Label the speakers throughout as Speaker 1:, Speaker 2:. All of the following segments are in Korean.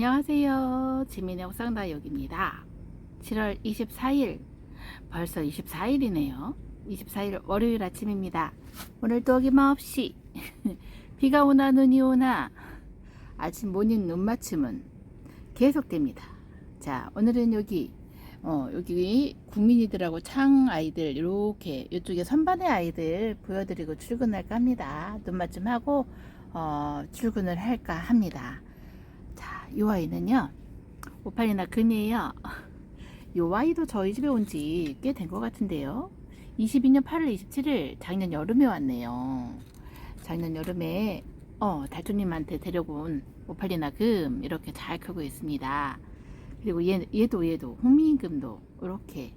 Speaker 1: 안녕하세요. 지민의 옥상다육입니다. 7월 24일, 벌써 24일이네요. 24일 월요일 아침입니다. 오늘도 어김없이 비가 오나 눈이 오나 아침 모닝 눈 맞춤은 계속됩니다. 자, 오늘은 여기 어, 여기 국민이들하고 창 아이들 이렇게 이쪽에 선반의 아이들 보여드리고 출근할까 합니다. 눈 맞춤 하고 어, 출근을 할까 합니다. 자, 이 아이는요. 오팔이나 금이에요. 이 아이도 저희 집에 온 지 꽤 된 것 같은데요. 22년 8월 27일 작년 여름에 왔네요. 작년 여름에 어, 달투님한테 데려온 오팔리나 금 이렇게 잘 크고 있습니다. 그리고 얘, 얘도 얘도 홍미인금도 이렇게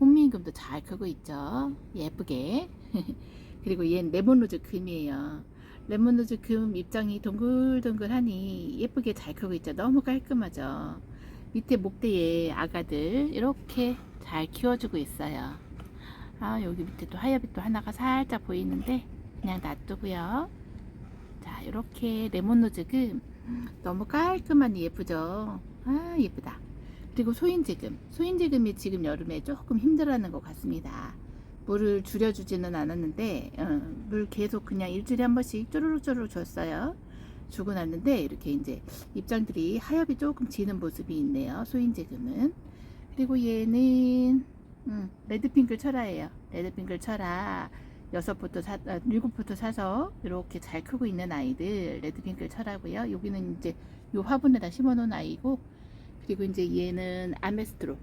Speaker 1: 홍미인금도 잘 크고 있죠. 예쁘게. 그리고 얘는 레몬로즈 금이에요. 레몬로즈 금 입장이 동글동글하니 예쁘게 잘 크고 있죠. 너무 깔끔하죠. 밑에 목대에 아가들 이렇게 잘 키워주고 있어요. 아 여기 밑에 또 하엽이 또 하나가 살짝 보이는데 그냥 놔두고요. 자 이렇게 레몬로즈 금 너무 깔끔하니 예쁘죠. 아 예쁘다. 그리고 소인지금 소인지금이 지금 여름에 조금 힘들어하는 것 같습니다. 물을 줄여주지는 않았는데 어, 물 계속 그냥 일주일에 한 번씩 쪼르륵 쪼르륵 줬어요. 주고 났는데 이렇게 이제 입장들이 하엽이 조금 지는 모습이 있네요. 소인지금은 그리고 얘는 음, 레드핑클 철화예요. 레드핑클 철화 여섯 포트 사, 아, 일곱 포트 사서 이렇게 잘 크고 있는 아이들 레드핑클 철화고요. 여기는 이제 요 화분에다 심어놓은 아이고 그리고 이제 얘는 아메스트로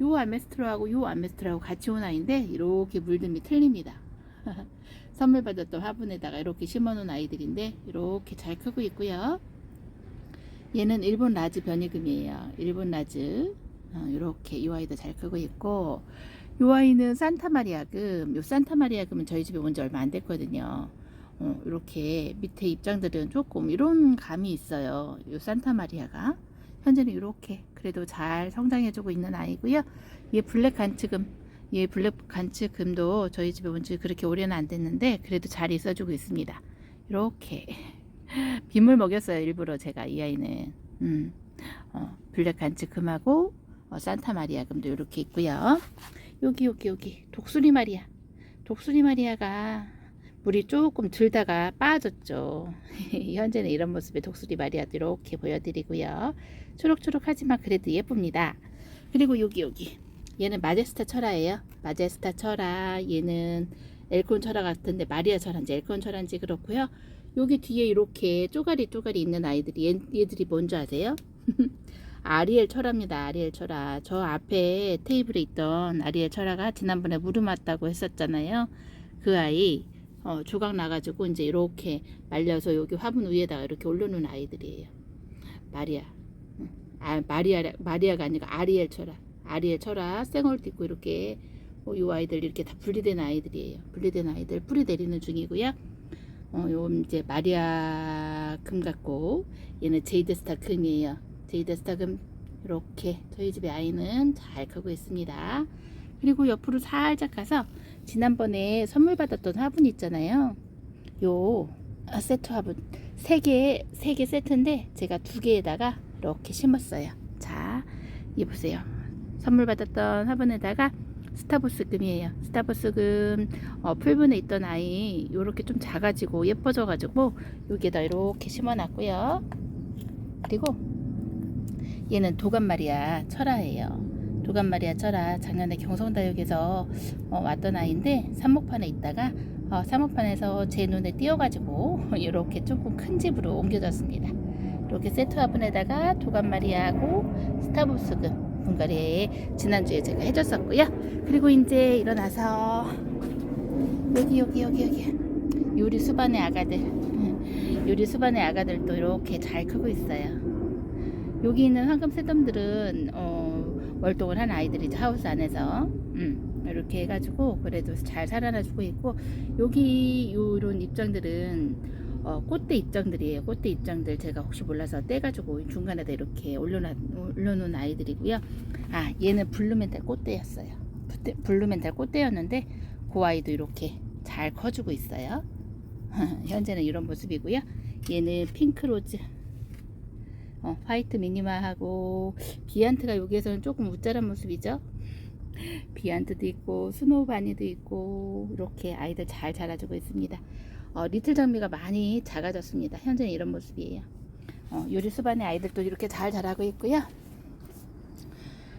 Speaker 1: 요 아메스트로하고 요 아메스트로하고 같이 온 아이인데 이렇게 물듦이 틀립니다. 선물 받았던 화분에다가 이렇게 심어놓은 아이들인데 이렇게 잘 크고 있고요. 얘는 일본 라즈 변이금이에요. 일본 라즈 어, 이렇게 이 아이도 잘 크고 있고 이 아이는 산타마리아금 요 산타마리아금은 저희 집에 온 지 얼마 안 됐거든요. 어, 이렇게 밑에 입장들은 조금 이런 감이 있어요. 요 산타마리아가 현재는 이렇게 그래도 잘 성장해주고 있는 아이고요. 얘 블랙 간츠금, 얘 블랙 간츠금도 저희 집에 온 지 그렇게 오래는 안 됐는데 그래도 잘 있어주고 있습니다. 이렇게 빗물 먹였어요 일부러 제가 이 아이는 음, 어, 블랙 간츠금하고 어, 산타 마리아금도 이렇게 있고요. 여기 여기 여기 독수리 마리아, 독수리 마리아가 물이 조금 들다가 빠졌죠. 현재는 이런 모습의 독수리 마리아도 이렇게 보여드리고요. 초록초록하지만 그래도 예쁩니다. 그리고 여기 여기 얘는 마제스타 철화예요. 마제스타 철화 얘는 엘콘 철화 같은데 마리아 철화인지 엘콘 철화인지 그렇고요. 여기 뒤에 이렇게 쪼가리 쪼가리 있는 아이들이 얘, 얘들이 뭔지 아세요? 아리엘 철화입니다. 아리엘 철화. 저 앞에 테이블에 있던 아리엘 철화가 지난번에 무릎 맞다고 했었잖아요. 그 아이 어, 조각 나가지고 이제 이렇게 말려서 여기 화분 위에다가 이렇게 올려놓은 아이들이에요. 마리아. 아, 마리아, 마리아가 아니고 아리엘 철아. 아리엘 철아. 생얼도 있고 이렇게 어, 요 아이들 이렇게 다 분리된 아이들이에요. 분리된 아이들 뿌리 내리는 중이고요. 어, 요 이제 마리아 금 같고 얘는 제이드스타 금이에요. 제이드스타 금 이렇게 저희 집의 아이는 잘 크고 있습니다. 그리고 옆으로 살짝 가서 지난번에 선물 받았던 화분 있잖아요. 요 아, 세트 화분 세 개, 세개 세트인데 제가 두 개에다가 이렇게 심었어요. 자, 이 보세요. 선물 받았던 화분에다가 스타버스 금이에요. 스타버스 금 어, 풀분에 있던 아이 요렇게 좀 작아지고 예뻐져 가지고 여기에다 이렇게 심어 놨고요. 그리고 얘는 도감마리아 철화예요. 도감마리아 철아 작년에 경성다육에서 어, 왔던 아이인데 삽목판에 있다가 어, 삽목판에서 제 눈에 띄어가지고 이렇게 조금 큰 집으로 옮겨졌습니다. 이렇게 세트 화분에다가 도감마리아하고 스타부스금 분갈이에 지난주에 제가 해줬었고요. 그리고 이제 일어나서 여기 여기 여기 여기 요리 수반의 아가들 요리 수반의 아가들도 이렇게 잘 크고 있어요. 여기 있는 황금 새덤들은 어, 월동을 한 아이들이죠 하우스 안에서 음, 이렇게 해가지고 그래도 잘 살아나주고 있고 여기 요런 입장들은 어, 꽃대 입장들이에요. 꽃대 입장들 제가 혹시 몰라서 떼가지고 중간에다 이렇게 올려놔, 올려놓은 아이들이고요. 아 얘는 블루멘탈 꽃대였어요. 블루멘탈 꽃대였는데 그 아이도 이렇게 잘 커주고 있어요. 현재는 이런 모습이고요. 얘는 핑크로즈 어, 화이트 미니마하고 비안트가 여기에서는 조금 우짜란 모습이죠. 비안트도 있고 스노우 바니도 있고 이렇게 아이들 잘 자라주고 있습니다. 어, 리틀 장미가 많이 작아졌습니다. 현재는 이런 모습이에요. 어, 요리 수반의 아이들도 이렇게 잘 자라고 있고요.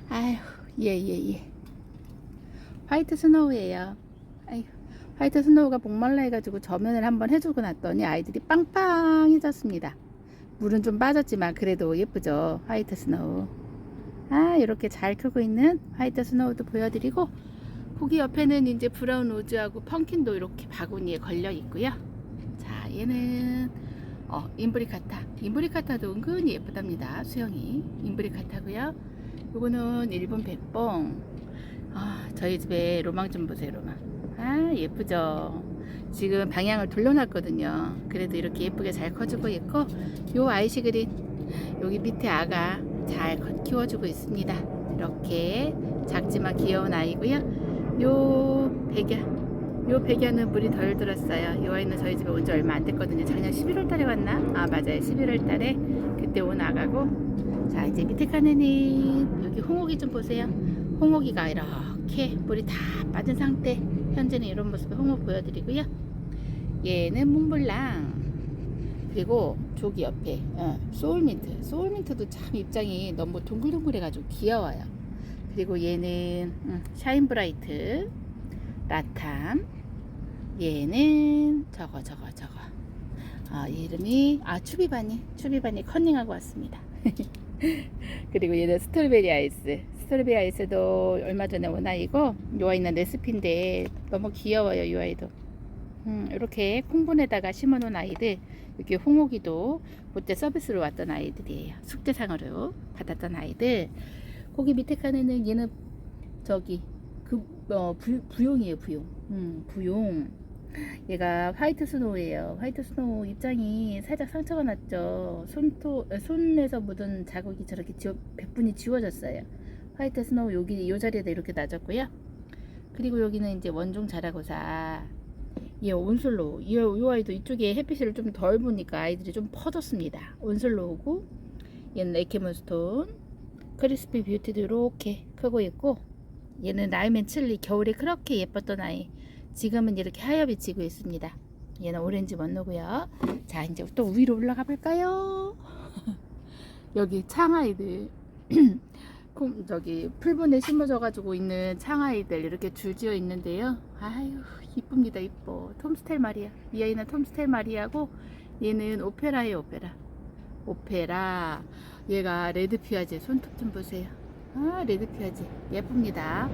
Speaker 1: 아휴, 예, 예, 예. 화이트 스노우예요. 아휴, 화이트 스노우가 목말라 해가지고 저면을 한번 해주고 났더니 아이들이 빵빵해졌습니다. 물은 좀 빠졌지만 그래도 예쁘죠. 화이트 스노우. 아, 이렇게 잘 크고 있는 화이트 스노우도 보여드리고 거기 옆에는 이제 브라운 로즈하고 펑킨도 이렇게 바구니에 걸려 있고요. 자, 얘는 어, 인브리카타. 인브리카타도 은근히 예쁘답니다. 수영이. 인브리카타고요. 요거는 일본 백봉. 아, 저희 집에 로망 좀 보세요, 로망. 아, 예쁘죠. 지금 방향을 돌려놨거든요. 그래도 이렇게 예쁘게 잘 커주고 있고, 요 아이시 그린, 여기 밑에 아가 잘 커- 키워주고 있습니다. 이렇게 작지만 귀여운 아이고요. 요 백야, 요 백야는 물이 덜 들었어요. 요 아이는 저희 집에 온 지 얼마 안 됐거든요. 작년 11월 달에 왔나? 아, 맞아요. 11월 달에 그때 온 아가고. 자, 이제 밑에 칸에는 여기 홍옥이 좀 보세요. 홍옥이가 이렇게 물이 다 빠진 상태. 현재는 이런 모습의 홍옥 보여드리고요. 얘는 몽블랑. 그리고 저기 옆에 어, 소울민트. 소울민트도 참 입장이 너무 동글동글 해가지고 귀여워요. 그리고 얘는 음, 샤인브라이트, 라탐. 얘는 저거 저거 저거. 아 이름이 아 추비바니 추비바니 컨닝하고 왔습니다. 그리고 얘는 스트로베리 아이스. 아이스도 얼마 전에 온 아이고 요 아이는 레시피인데 너무 귀여워요 이 아이도. 음, 이렇게 콩분에다가 심어놓은 아이들 여기 홍옥이도 그때 서비스로 왔던 아이들이에요. 숙제상으로 받았던 아이들. 거기 밑에 칸에는 얘는 저기 그 어, 부, 부용이에요 부용. 음, 부용. 얘가 화이트 스노우예요. 화이트 스노우 입장이 살짝 상처가 났죠. 손토 에, 손에서 묻은 자국이 저렇게 지워, 백분이 지워졌어요. 화이트 스노우 여기 이 자리에다 이렇게 놔졌고요. 그리고 여기는 이제 원종 자라고사. 얘 온슬로우. 이, 이 아이도 이쪽에 햇빛을 좀 덜 보니까 아이들이 좀 퍼졌습니다. 온슬로우고 얘는 에케몬스톤. 크리스피 뷰티도 이렇게 크고 있고 얘는 라이맨 칠리 겨울에 그렇게 예뻤던 아이. 지금은 이렇게 하얗게 지고 있습니다. 얘는 오렌지 원노고요. 자 이제 또 위로 올라가 볼까요? 여기 창아이들 콩- 저기 풀분에 심어져 가지고 있는 창아이들 이렇게 줄지어 있는데요. 아유 이쁩니다 이뻐. 톰스텔 마리아. 이 아이는 톰스텔 마리아고 얘는 오페라예요 오페라. 오페라. 얘가 레드 피아제 손톱 좀 보세요. 아 레드 피아제 예쁩니다.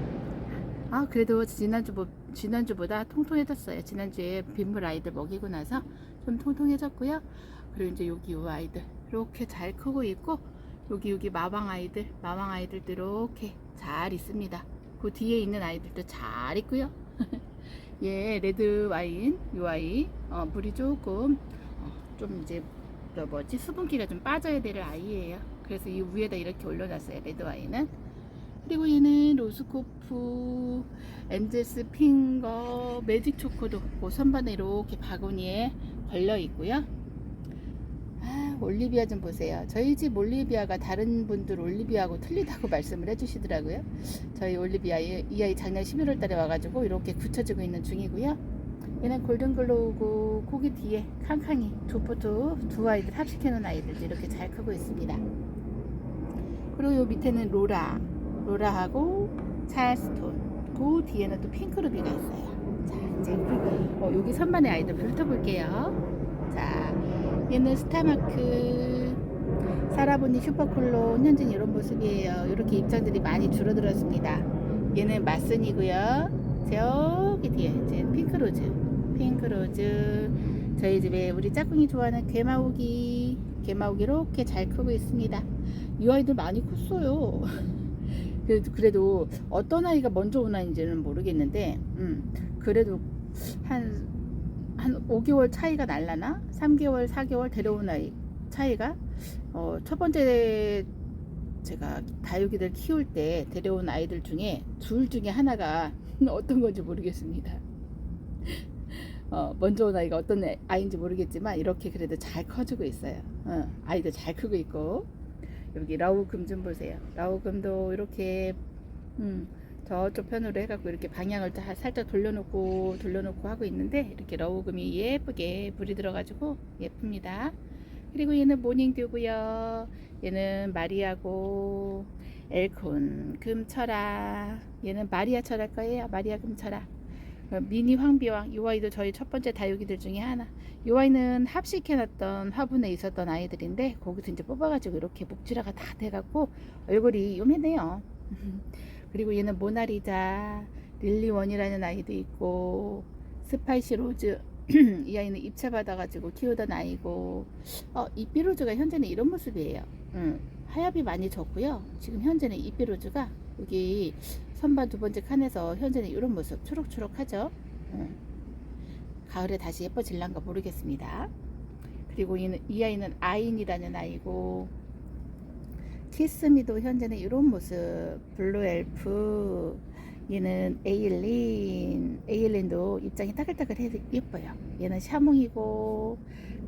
Speaker 1: 아 그래도 지난주 뭐 지난주보다 통통해졌어요. 지난주에 빗물 아이들 먹이고 나서 좀 통통해졌고요. 그리고 이제 여기 요 아이들 이렇게 잘 크고 있고 여기 여기 마왕 아이들 마왕 아이들도 이렇게 잘 있습니다. 그 뒤에 있는 아이들도 잘 있고요. 예 레드 와인 요 아이 어, 물이 조금 어, 좀 이제 저 뭐지 수분기가 좀 빠져야 될 아이예요. 그래서 이 위에다 이렇게 올려놨어요 레드 와인은. 그리고 얘는 로스코프, 엔젤스 핑거, 매직 초코도 그 선반에 이렇게 바구니에 걸려 있고요. 아, 올리비아 좀 보세요. 저희 집 올리비아가 다른 분들 올리비아하고 틀리다고 말씀을 해주시더라고요. 저희 올리비아 이, 이 아이 작년 11월 달에 와가지고 이렇게 굳혀지고 있는 중이고요. 얘는 골든글로우고 거기 뒤에 캉캉이 두 포트 두 아이들 합식해 놓은 아이들도 이렇게 잘 크고 있습니다. 그리고 요 밑에는 로라 로라하고 찰스톤 그 뒤에는 또 핑크루비가 있어요. 자 이제 그- 어, 여기 선반의 아이들 훑어볼게요. 자 얘는 스타마크 사라보니 슈퍼콜론 현재 이런 모습이에요. 이렇게 입장들이 많이 줄어들었습니다. 얘는 마슨이고요. 저기 뒤에 이제 핑크로즈 핑크로즈 저희 집에 우리 짝꿍이 좋아하는 괴마우기 괴마우기 이렇게 잘 크고 있습니다. 이 아이들 많이 컸어요. 그래도, 그래도 어떤 아이가 먼저 온 아이인지는 모르겠는데, 음, 그래도 한, 한 5개월 차이가 날라나? 3개월, 4개월 데려온 아이 차이가, 어, 첫 번째 제가 다육이들 키울 때 데려온 아이들 중에 둘 중에 하나가 어떤 건지 모르겠습니다. 어, 먼저 온 아이가 어떤 애- 아이인지 모르겠지만 이렇게 그래도 잘 커지고 있어요. 어, 아이도 잘 크고 있고 여기 라우금 좀 보세요. 라우금도 이렇게 음, 저쪽 편으로 해갖고 이렇게 방향을 다 살짝 돌려놓고 돌려놓고 하고 있는데 이렇게 러우금이 예쁘게 불이 들어가지고 예쁩니다. 그리고 얘는 모닝듀고요. 얘는 마리아고 엘콘 금철아. 얘는 마리아 철할 거예요. 마리아 금철아. 어, 미니 황비왕 이 아이도 저희 첫 번째 다육이들 중에 하나. 이 아이는 합식해놨던 화분에 있었던 아이들인데 거기서 이제 뽑아가지고 이렇게 목질화가 다 돼갖고 얼굴이 요매네요. 그리고 얘는 모나리자 릴리원이라는 아이도 있고 스파이시 로즈 이 아이는 입차 받아가지고 키우던 아이고 어, 이삐로즈가 현재는 이런 모습이에요. 음, 하엽이 많이 졌고요. 지금 현재는 이삐로즈가 여기 선반 두 번째 칸에서 현재는 이런 모습 초록초록하죠. 음, 가을에 다시 예뻐질란가 모르겠습니다. 그리고 이는, 이 아이는 아인이라는 아이고 키스미도 현재는 이런 모습. 블루 엘프 얘는 에일린 에일린도 입장이 따글따글해 예뻐요. 얘는 샤몽이고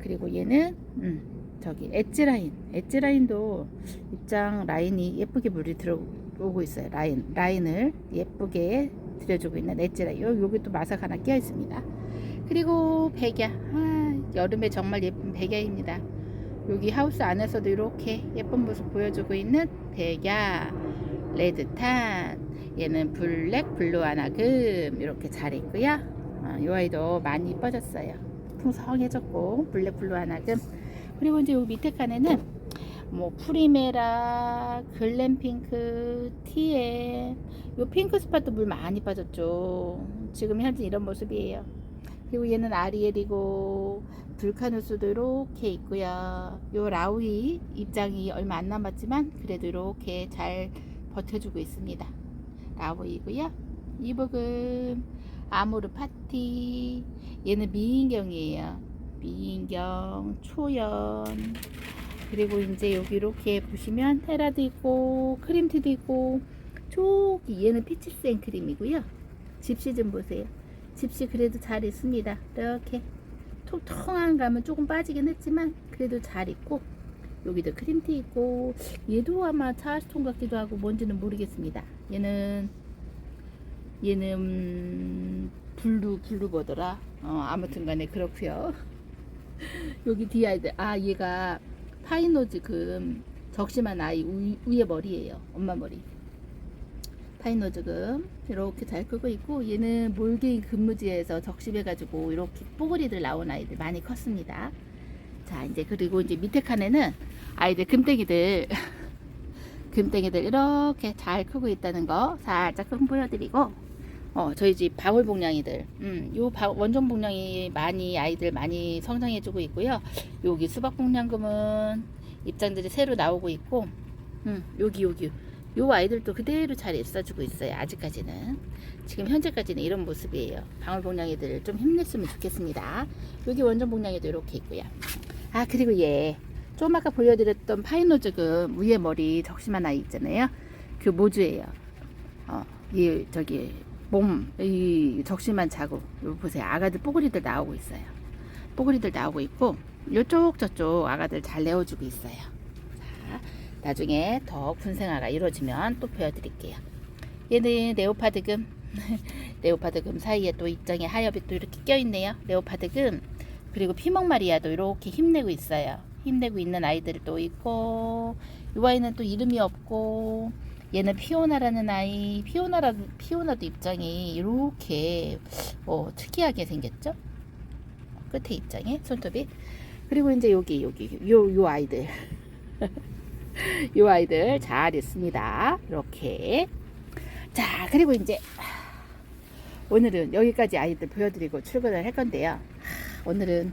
Speaker 1: 그리고 얘는 음, 저기 엣지라인. 엣지라인도 입장 라인이 예쁘게 물이 들어오고 있어요. 라인 라인을 예쁘게 들여주고 있는 엣지라인. 요, 여기 또 마삭 하나 끼어 있습니다. 그리고 백야. 아, 여름에 정말 예쁜 백야입니다 여기 하우스 안에서도 이렇게 예쁜 모습 보여주고 있는 백야. 레드탄. 얘는 블랙 블루 아나금. 이렇게 잘 있고요. 어, 이 아이도 많이 이뻐졌어요. 풍성해졌고 블랙 블루 아나금. 그리고 이제 여기 밑에 칸에는 뭐 프리메라 글램핑크 TM 요 핑크 스팟도 물 많이 빠졌죠. 지금 현재 이런 모습이에요 그리고 얘는 아리엘이고 불카누스도 이렇게 있고요. 요 라우이 입장이 얼마 안 남았지만 그래도 이렇게 잘 버텨주고 있습니다. 라우이고요. 이복은 아모르 파티 얘는 미인경이에요. 미인경 초연 그리고 이제 여기 이렇게 보시면 테라도 있고 크림티도 있고 저기 얘는 피치 생 크림이고요. 집시 좀 보세요. 집시 그래도 잘 있습니다. 이렇게 통통한 감은 조금 빠지긴 했지만 그래도 잘 있고 여기도 크림티 있고 얘도 아마 차스톤 같기도 하고 뭔지는 모르겠습니다. 얘는 얘는 음, 블루 블루 뭐더라? 어, 아무튼간에 그렇고요. 여기 뒤에 아이들 아 얘가 파이노즈금 적심한 아이 우, 위에 머리예요. 엄마 머리. 파이노즈금 이렇게 잘 크고 있고 얘는 몰개인 근무지에서 적심해가지고 이렇게 뽀글이들 나온 아이들 많이 컸습니다. 자 이제 그리고 이제 밑에 칸에는 아이들 금땡이들 금땡이들 이렇게 잘 크고 있다는 거 살짝 좀 보여드리고 어 저희 집 방울복냥이들. 음요 원종 복냥이 많이 아이들 많이 성장해주고 있고요. 여기 수박복냥금은 입장들이 새로 나오고 있고 음 여기 여기 요 아이들도 그대로 잘 있어주고 있어요. 아직까지는. 지금 현재까지는 이런 모습이에요. 방울복냥이들 좀 힘냈으면 좋겠습니다. 여기 원전 복냥이도 이렇게 있고요. 아 그리고 얘. 좀 아까 보여드렸던 파이노즈금 위에 머리 적심한 아이 있잖아요. 그 모주예요. 어, 이 저기 몸, 이 적심한 자국. 요 보세요. 아가들 뽀글이들 나오고 있어요. 뽀글이들 나오고 있고 요쪽 저쪽 아가들 잘 내어주고 있어요. 자, 나중에 더 군생화가 이루어지면 또 보여드릴게요. 얘는 레오파드금, 레오파드금 사이에 또 입장에 하엽이 또 이렇게 껴있네요. 레오파드금 그리고 피먹마리아도 이렇게 힘내고 있어요. 힘내고 있는 아이들도 있고 이 아이는 또 이름이 없고 얘는 피오나라는 아이 피오나라 피오나도 입장이 이렇게 어, 특이하게 생겼죠. 끝에 입장에 손톱이 그리고 이제 여기 여기 요 요 아이들 요 아이들 잘 있습니다. 이렇게. 자, 그리고 이제 오늘은 여기까지 아이들 보여드리고 출근을 할 건데요. 오늘은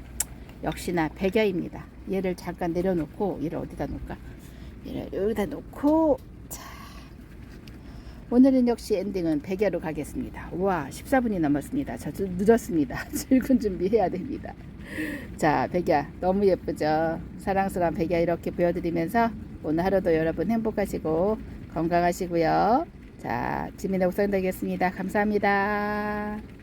Speaker 1: 역시나 백야입니다. 얘를 잠깐 내려놓고 얘를 어디다 놓을까? 얘를 여기다 놓고 자 오늘은 역시 엔딩은 백야로 가겠습니다. 와 14분이 넘었습니다. 저좀 늦었습니다. 출근 준비해야 됩니다. 자 백야 너무 예쁘죠? 사랑스러운 백야 이렇게 보여드리면서 오늘 하루도 여러분 행복하시고 건강하시고요. 자, 지민의 옥상 되겠습니다. 감사합니다.